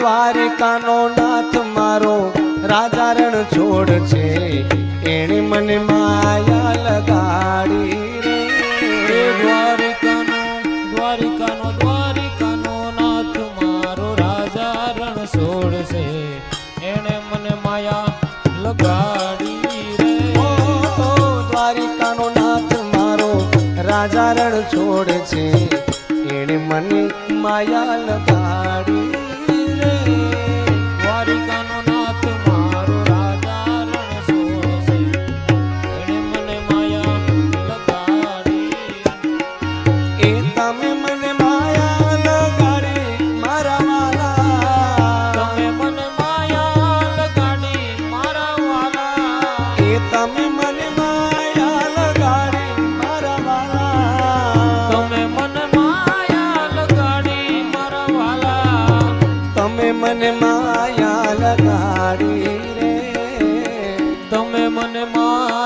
દ્વારિકાનો નાથ મારો રાજા રણ છોડ છે. એણે મને માયા લગાડી રે. દ્વારિકાનો દ્વારિકાનો દ્વારિકાનો નાથ મારો રાજા રણ છોડશે એણે મને માયા લગાડી રે. ઓ, દ્વારિકાનો નાથ મારો રાજા રણ છોડ છે. એણે મને માયા લગાડી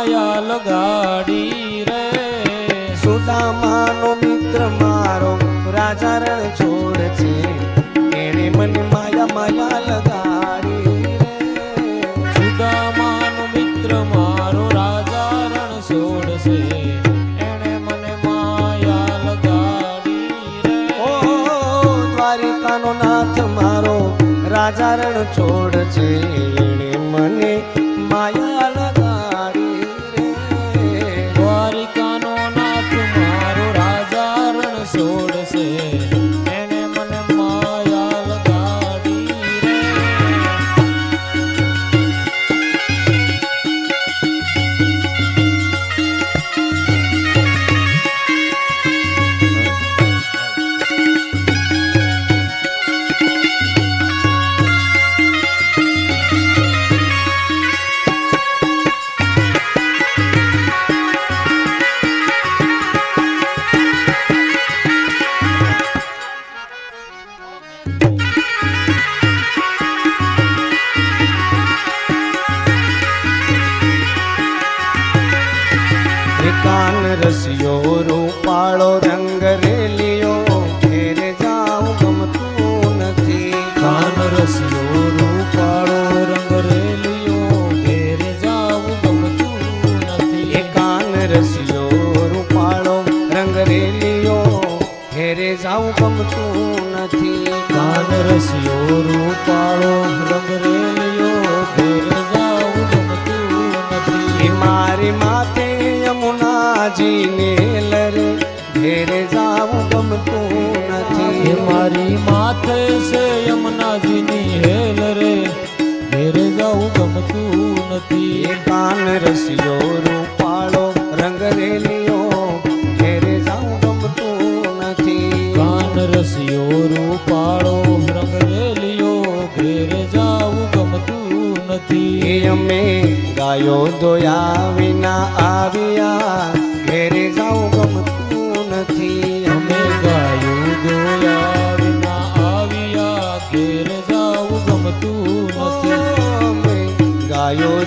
માયા લગાડી રે. સુદામાનો મિત્ર મારો રાજા રણ છોડ છે. એણે મને માયા માયા લગાડી રે. સુદામાનો મિત્ર મારો રાજા રણ છોડશે એણે મને માયા લગાડી રે. ઓ દ્વારિકાનો નાથ મારો રાજા રણ છોડ છે. એણે મને માયા રસિયો રૂપાળો રંગ રેલિયો યમુનાજીને લરે ઘેરે જાઉં ગમતું નથી. મારી માથે છે યમુનાજીની હેલ રે ઘેરે જાવું ગમતું નથી. એ કાન રસિયો રૂપાળો રંગ રેલિયો ઘેરે જાઉં ગમતું નથી. કાન રસિયો રૂપાળો રંગ રેલિયો ઘેરે જાવું ગમતું નથી. અમે ગાયો દોયા વિના આવ્યા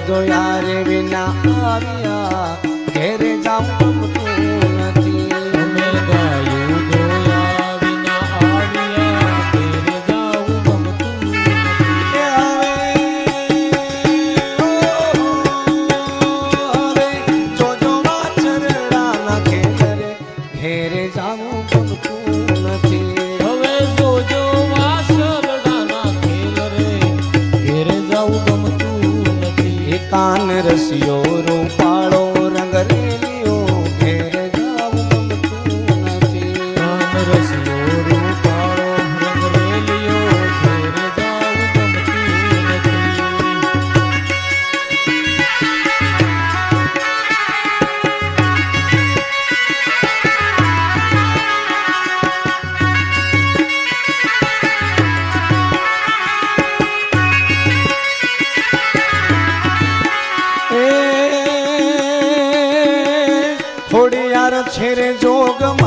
ગાયો દોયા ছেড়ে যোগ মা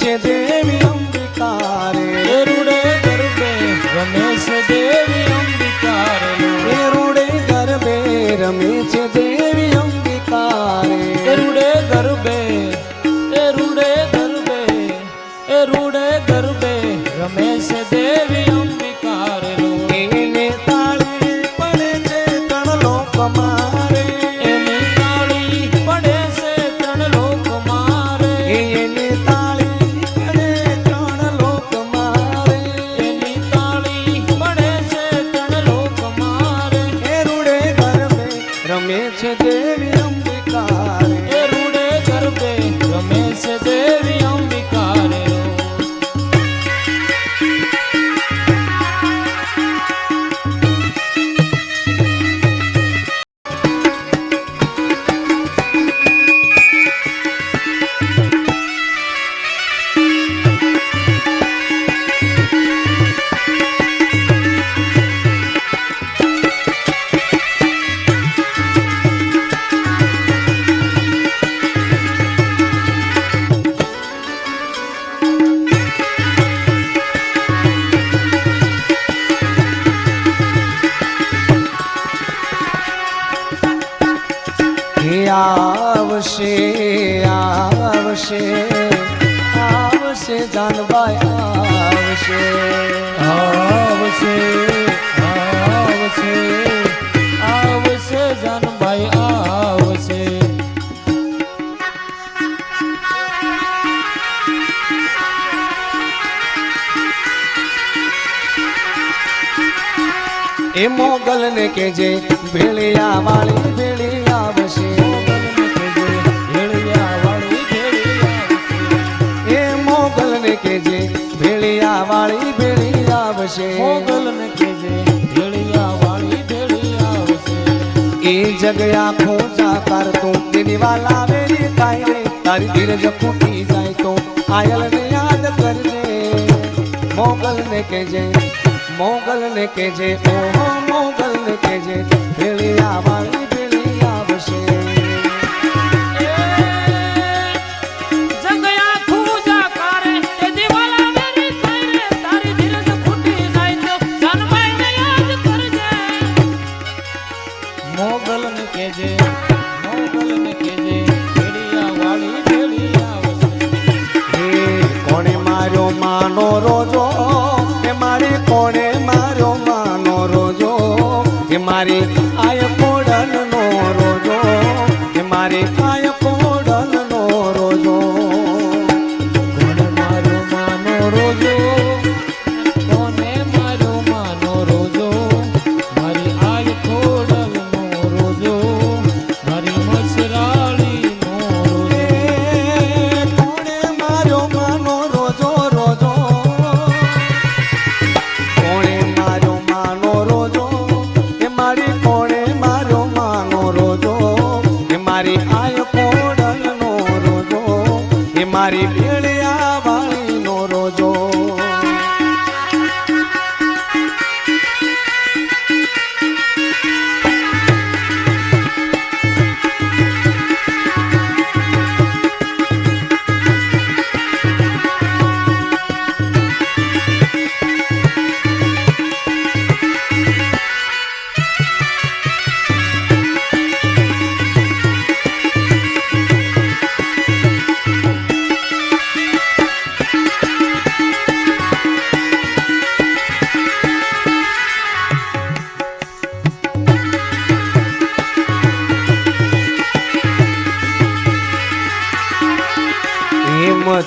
Trên રમે છે દેવી અંબિકા રૂડે ગરબે રમે છે દેવી મને કેજે ભેળિયા વાળી ભેળિયા વસે એ મોગલ ને કેજે ભેળિયા વાળી ભેળિયા વસે મોગલ ને કેજે ભેળિયા વાળી ભેળિયા વસે એ જગ્યા ખોજા કર તું તેની વાલા વેરી કાય રે. તારી ધીરજ ફૂટી જાય તો આયલ ને યાદ કરજે. મોગલ ને કેજે મોગલ ને કેજે ઓહો મોગલ ને કેજે ભેળિયા વાળી party, party. तुम्हारी भेड़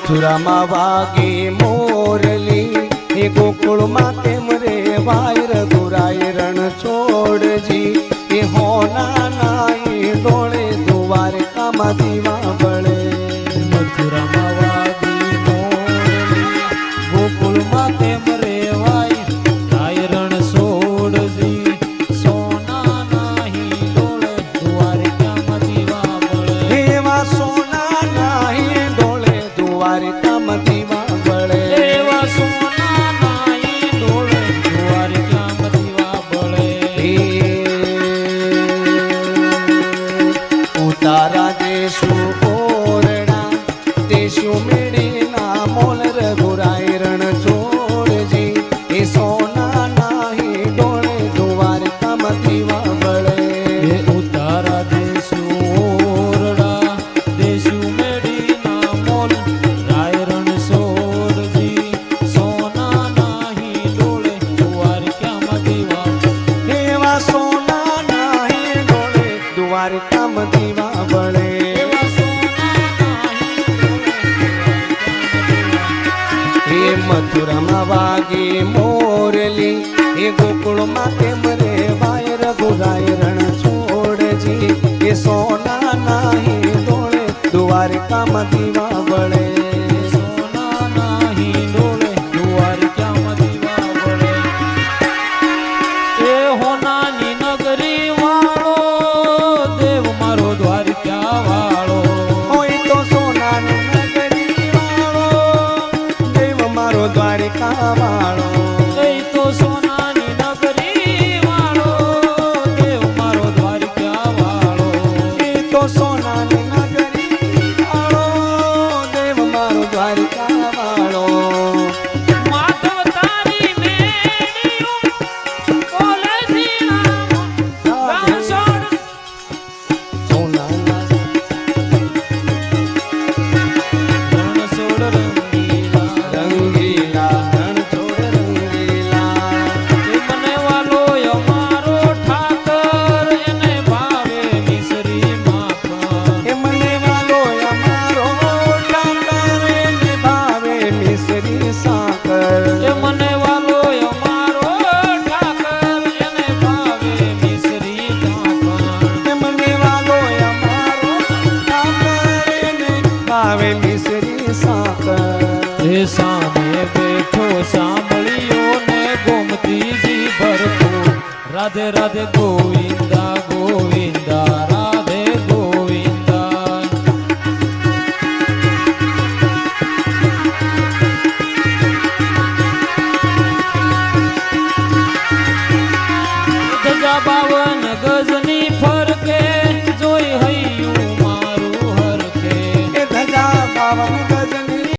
મથુરામાં વાગે મોરલી. એ ગોકુળમાં તેમ રે વાયર ગુરાય રણ છોડજી. mama diva. রাধে রাধে গো